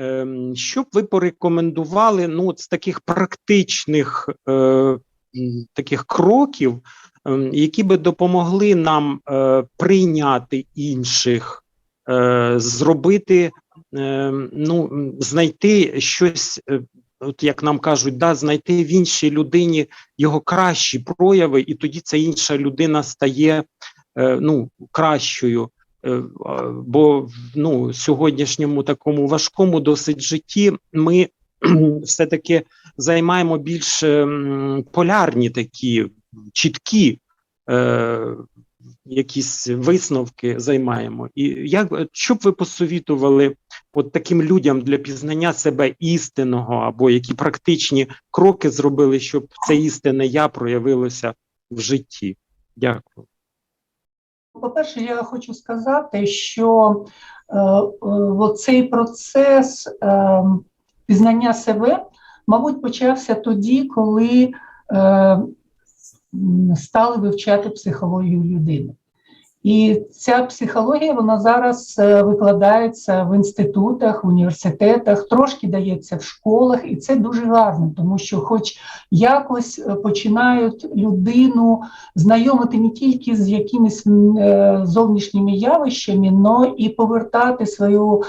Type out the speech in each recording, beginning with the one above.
ем, що б ви порекомендували ну, от з таких практичних е, таких кроків, ем, які би допомогли нам е, прийняти інших, е, зробити, е, ну, знайти щось, е, от як нам кажуть, да, знайти в іншій людині його кращі прояви, і тоді ця інша людина стає е, ну, кращою. Е, Бо ну, сьогоднішньому такому важкому досить житті ми все-таки займаємо більш ем, полярні такі чіткі е, якісь висновки займаємо. І як що б ви посовітували от таким людям для пізнання себе істинного, або які практичні кроки зробили, щоб це істинне я проявилося в житті? Дякую. По-перше, я хочу сказати, що е, е, цей процес е, пізнання себе, мабуть, почався тоді, коли е, стали вивчати психологію людини. І ця психологія вона зараз е, викладається в інститутах, в університетах, трошки дається в школах, і це дуже гарно, тому що, хоч якось е, починають людину знайомити не тільки з якимись е, зовнішніми явищами, але і повертати свою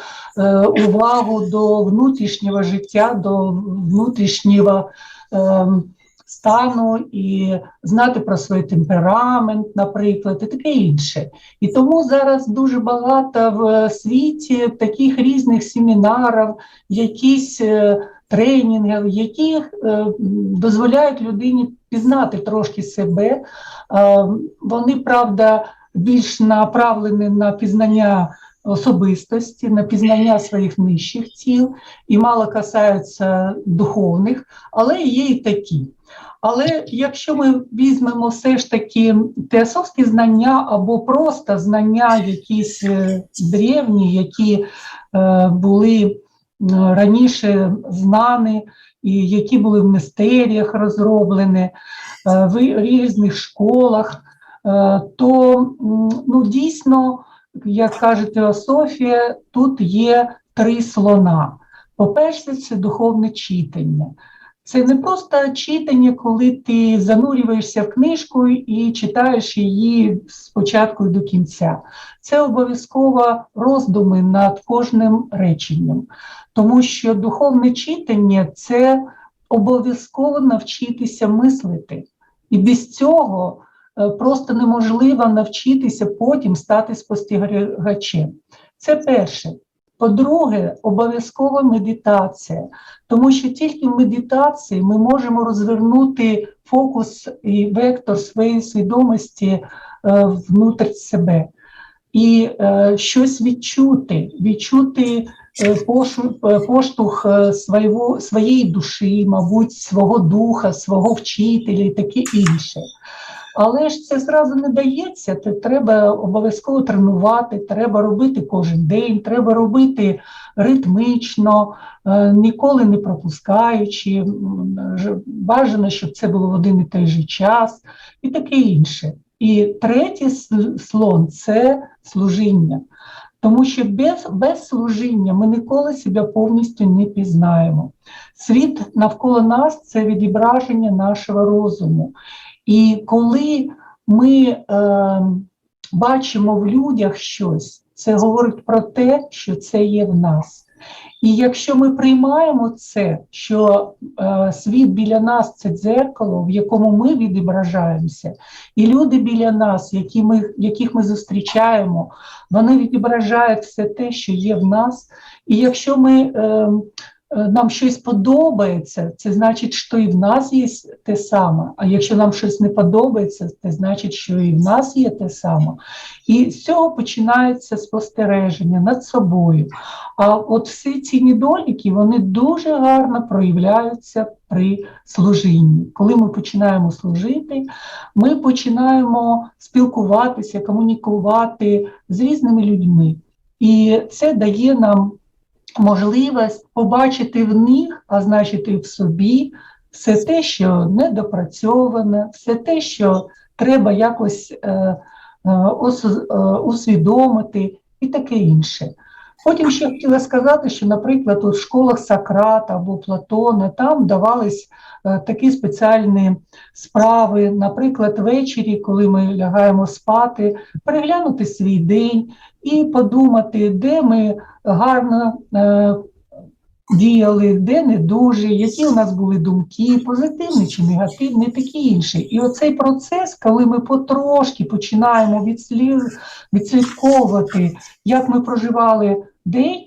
увагу до внутрішнього життя, до внутрішнього. ем, стану і знати про свій темперамент, наприклад, і таке інше. І тому зараз дуже багато в світі таких різних семінарів, якісь е, тренінгів, які е, дозволяють людині пізнати трошки себе. Е, Вони, правда, більш направлені на пізнання особистості, на пізнання своїх нижчих тіл і мало касаються духовних, але є і такі. Але якщо ми візьмемо все ж таки теософські знання або просто знання якісь е, древні, які е, були е, раніше знані, і які були в мистеріях розроблені, е, в різних школах, то ну, дійсно, як каже теософія, тут є три слона. По-перше, це духовне читання. Це не просто читання, коли ти занурюєшся в книжку і читаєш її з початку і до кінця. Це обов'язково роздуми над кожним реченням, тому що духовне читання це обов'язково навчитися мислити. І без цього просто неможливо навчитися потім стати спостерігачем. Це перше. По-друге, обов'язкова медитація, тому що тільки в медитації ми можемо розвернути фокус і вектор своєї свідомості е, внутрь себе і е, щось відчути, відчути е, пошу, е, поштовх е, своєї душі, мабуть, свого духа, свого вчителя і таке інше. Але ж це зразу не дається. Це треба обов'язково тренувати, треба робити кожен день, треба робити ритмічно, е, ніколи не пропускаючи. Бажано, щоб це було в один і той же час, і таке інше. І третій слон це служіння. Тому що без, без служіння ми ніколи себе повністю не пізнаємо. Світ навколо нас це відображення нашого розуму. І коли ми е, бачимо в людях щось, це говорить про те, що це є в нас. І якщо ми приймаємо це, що е, світ біля нас це дзеркало, в якому ми відображаємося, і люди біля нас, які ми, яких ми зустрічаємо, вони відображають все те, що є в нас. І якщо ми е, нам щось подобається, це значить, що і в нас є те саме. А якщо нам щось не подобається, це значить, що і в нас є те саме. І з цього починається спостереження над собою. А от всі ці недоліки вони дуже гарно проявляються при служінні. Коли ми починаємо служити, ми починаємо спілкуватися, комунікувати з різними людьми. І це дає нам можливість побачити в них, а значить і в собі, все те, що недопрацьоване, все те, що треба якось е, е, е, усвідомити, і таке інше. Потім ще хотіла сказати, що, наприклад, в школах Сократа або Платона там давались е, такі спеціальні справи, наприклад, ввечері, коли ми лягаємо спати, переглянути свій день і подумати, де ми гарно е, діяли, де не дуже, які у нас були думки, позитивні чи негативні, такі інші. І оцей процес, коли ми потрошки починаємо відслідковувати, як ми проживали день,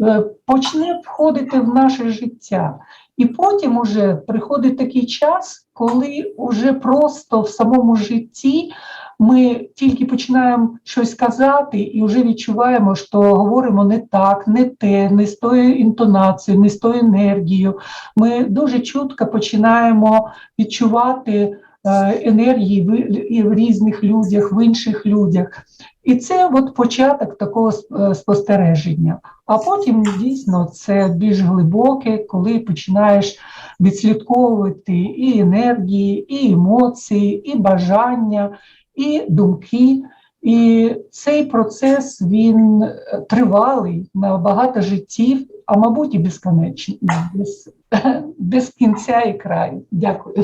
е, почне входити в наше життя. І потім уже приходить такий час, коли вже просто в самому житті ми тільки починаємо щось казати і вже відчуваємо, що говоримо не так, не те, не з тою інтонацією, не з тою енергією. Ми дуже чутко починаємо відчувати енергії в, в різних людях, в інших людях. І це от початок такого е, спостереження. А потім дійсно це більш глибоке, коли починаєш відслідковувати і енергії, і емоції, і бажання, і думки. І цей процес він е, тривалий на багато життів, а мабуть, і безконечний, без, без кінця і краю. Дякую.